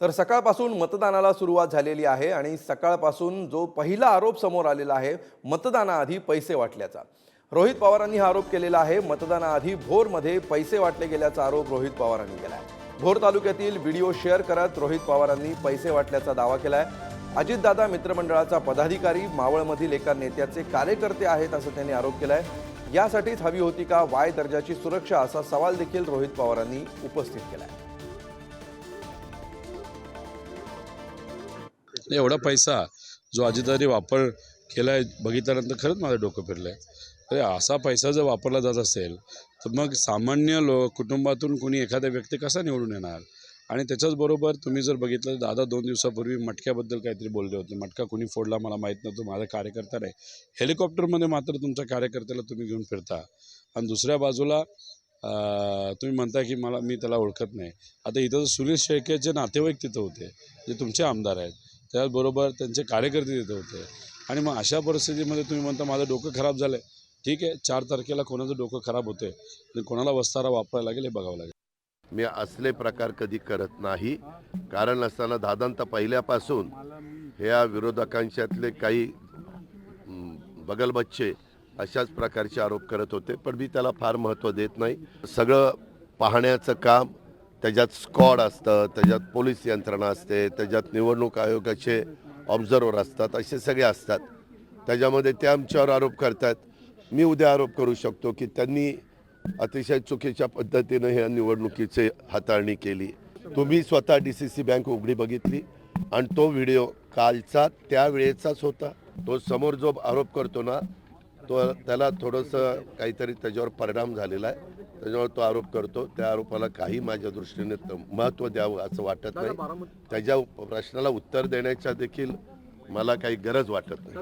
तर सकाळपासून मतदानाला सुरुवात झालेली आहे आणि सकाळपासून जो पहिला आरोप समोर आलेला आहे मतदानाआधी पैसे वाटल्याचा. रोहित पवारांनी हा आरोप केलेला आहे. मतदानाआधी भोरमध्ये पैसे वाटले गेल्याचा आरोप रोहित पवारांनी केला आहे भोर तालुक्यातील व्हिडिओ शेअर करत रोहित पवारांनी पैसे वाटल्याचा दावा केला आहे अजितदादा मित्रमंडळाचा पदाधिकारी मावळमधील एका नेत्याचे कार्यकर्ते आहेत असं त्यांनी आरोप केला आहे यासाठीच हवी होती का? वाय दर्जाची सुरक्षा असा सवाल देखील रोहित पवारांनी उपस्थित केला आहे एवढा पैसा जो अजिताने वापर केला आहे बघितल्यानंतर खरंच माझं डोकं फिरलं आहे अरे असा पैसा जर वापरला जात असेल तर मग सामान्य लो कुटुंबातून कोणी एखादा व्यक्ती कसा निवडून येणार? आणि त्याच्याचबरोबर तुम्ही जर बघितलं तर दादा दोन दिवसापूर्वी मटक्याबद्दल काहीतरी बोलले होते. मटका कोणी फोडला मला माहीत नव्हतं माझा कार्यकर्ता नाही. हेलिकॉप्टरमध्ये मात्र तुमच्या कार्यकर्त्याला तुम्ही घेऊन फिरता. आणि दुसऱ्या बाजूला तुम्ही म्हणता की मला मी त्याला ओळखत नाही. आता इथं सुनील शेळकेचे नातेवाईक तिथं होते जे तुमचे आमदार आहेत त्याचबरोबर त्यांचे कार्यकर्ते तिथे होते. आणि मग अशा परिस्थितीमध्ये तुम्ही म्हणता माझं डोकं खराब झालं आहे ठीक आहे चार तारखेला कोणाचं डोकं खराब होते आणि कोणाला वस्तारा वापरायला लागेल हे बघावं लागेल. मी असले प्रकार कधी करत नाही. कारण असताना दादांत पहिल्यापासून ह्या विरोधकांच्यातले काही बगलबच्चे अशाच प्रकारचे आरोप करत होते. पण मी त्याला फार महत्त्व देत नाही. सगळं पाहण्याचं काम त्याच्यात स्कॉड असतं त्याच्यात पोलीस यंत्रणा असते त्याच्यात निवडणूक आयोगाचे ऑब्झर्वर असतात असे सगळे असतात. त्याच्यामध्ये ते आमच्यावर आरोप करतात मी उद्या आरोप करू शकतो की त्यांनी अतिशय चुकीच्या पद्धतीनं ह्या निवडणुकीची हाताळणी केली. तुम्ही स्वतः डी सी सी बँक उघडी बघितली आणि तो व्हिडिओ कालचा त्यावेळेचाच होता. तो समोर जो आरोप करतो ना तो त्याला थोडंसं काहीतरी त्याच्यावर परिणाम झालेला आहे. त्याच्यावर तो आरोप करतो. त्या आरोपाला काही माझ्या दृष्टीने महत्त्व द्यावं असं वाटत नाही. त्याच्या प्रश्नाला उत्तर देण्याच्या देखील मला काही गरज वाटत नाही.